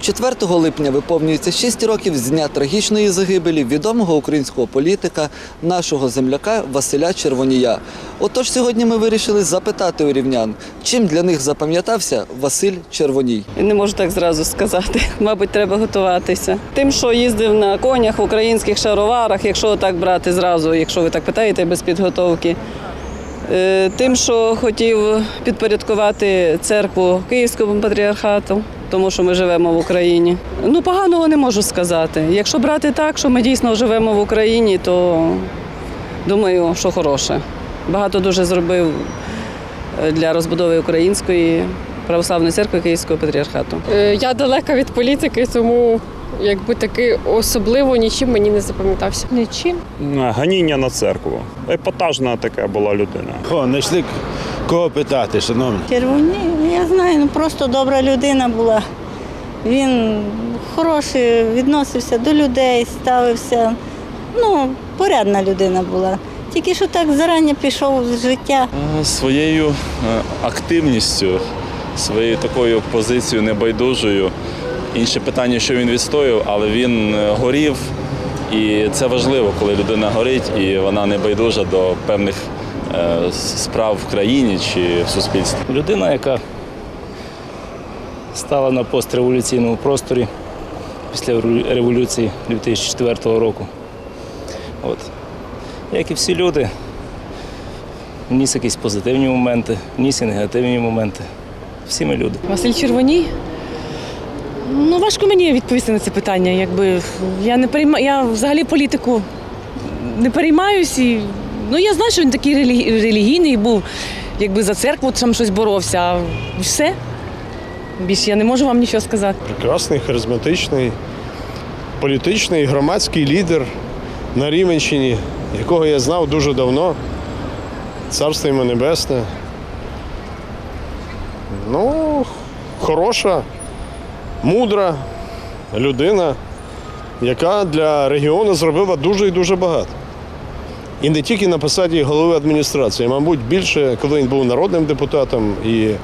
4 липня виповнюється 6 років з дня трагічної загибелі відомого українського політика, нашого земляка Василя Червонія. Отож, сьогодні ми вирішили запитати у рівнян, чим для них запам'ятався Василь Червоній. Не можу так зразу сказати. Мабуть, треба готуватися. Тим, що їздив на конях в українських шароварах, якщо так брати зразу, якщо ви так питаєте без підготовки. Е, Тим, що хотів підпорядкувати церкву Київському патріархату, тому що ми живемо в Україні. Ну, поганого не можу сказати. Якщо брати так, що ми дійсно живемо в Україні, то думаю, що хороше. Багато дуже зробив е, для розбудови української православної церкви Київського патріархату. Е, Я далека від політики, тому якби таки особливо нічим мені не запам'ятався. Нічим. ганіння на церкву. Епатажна така була людина. О, знайшли кого питати, шановні. Червоні, я знаю, ну просто добра людина була. Він хороший, відносився до людей, ставився. Ну, порядна людина була. Тільки що так зарані пішов з життя. Е, Своєю е, активністю, своєю такою позицією небайдужою. Інше питання, що він відстояв, але він е, горів. І це важливо, коли людина горить і вона не байдужа до певних справ в країні чи в суспільстві. Людина, яка стала на постреволюційному просторі після революції 2004 року. От. Як і всі люди, вніс якісь позитивні моменти, вніс і негативні моменти. Всі ми люди. Василь Червоній? Ну, важко мені відповісти на це питання. Якби я не перейма... я взагалі політику не переймаюсь і ну я знаю, що він такий релі... релігійний був, якби за церкву там щось боровся, а все. Більше я не можу вам нічого сказати. прекрасний, харизматичний, політичний, громадський лідер на Рівенщині, якого я знав дуже давно. Царство йому небесне. Ну, хороша, мудра людина, яка для регіону зробила дуже і дуже багато. І не тільки на посаді голови адміністрації, мабуть, більше, коли він був народним депутатом і е,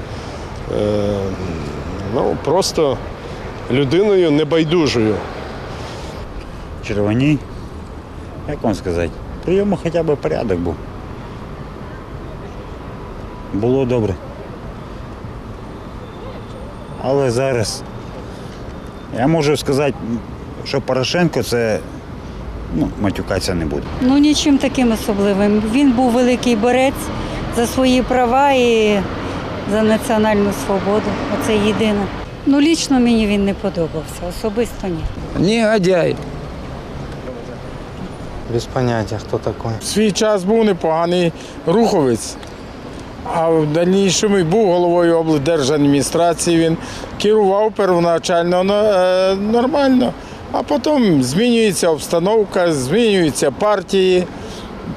ну, просто людиною небайдужою. Червоній. Як вам сказати? При йому хоча б порядок був. Було добре. Але зараз я можу сказати, що Порошенко це ну, матюкатися не буде. Ну нічим таким особливим. Він був великий борець за свої права і за національну свободу. Оце єдине. Ну, лічно мені він не подобався, особисто ні. Негодяй. Без поняття, хто такий. свій час був непоганий руховець. А в дальнішому був головою облдержадміністрації. Він керував первоначально е, нормально, а потім змінюється обстановка, змінюються партії.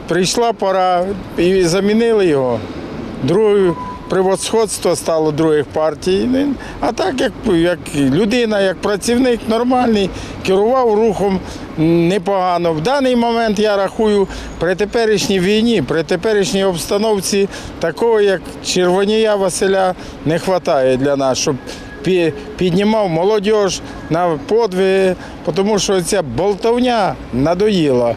Прийшла пора і замінили його. Друге превосходство стало других партій. А так, як, як людина, як працівник нормальний, керував рухом непогано. В даний момент я рахую при теперішній війні, при теперішній обстановці такого, як Червонія Василя, не вистачає для нас, щоб піднімав молодь на подвиги, тому що ця болтовня надоїла.